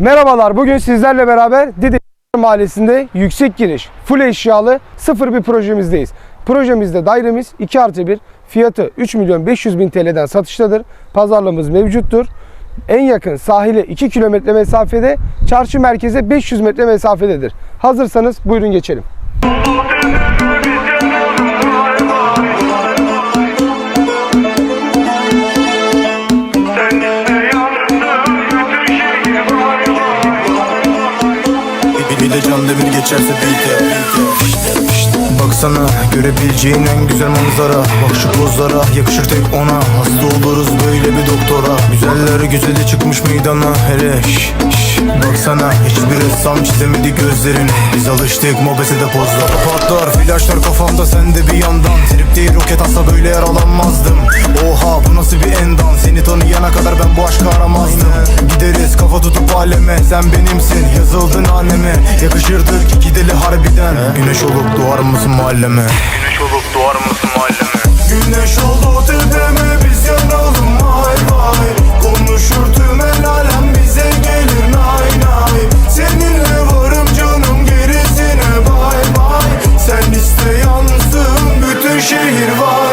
Merhabalar, bugün sizlerle beraber Didi Mahallesi'nde yüksek giriş, full eşyalı sıfır bir projemizdeyiz. Projemizde dairemiz 2 artı 1, fiyatı 3 milyon 500 bin TL'den satıştadır. Pazarlığımız mevcuttur. En yakın sahile 2 kilometre mesafede, çarşı merkeze 500 metre mesafededir. Hazırsanız buyurun geçelim. Bir, de can demir geçerse beat'e Baksana görebileceğin en güzel manzara. Bak şu pozlara yakışır tek ona. Hasta oluruz böyle bir doktora. Güzeller güzeli çıkmış meydana. Hele şş, şş. Baksana hiçbir ressam çizemedi gözlerini. Biz alıştık mobesede pozlara. Patlar flaşlar kafamda sen de bir yandan. Trip değil roket atsa böyle yaralanmazdım. Oha bu nasıl bir endam aleme Sen benimsin yazıldın anneme Yakışırdık iki deli harbiden. He? Güneş olup doğar mısın mahalleme? Güneş olup doğar mısın mahalleme? Güneş oldu tepeme biz yanalım vay vay. Konuşur tüm el alem bize gelir nay nay. Seninle varım canım gerisine bay bay. Sen iste yansın bütün şehir var.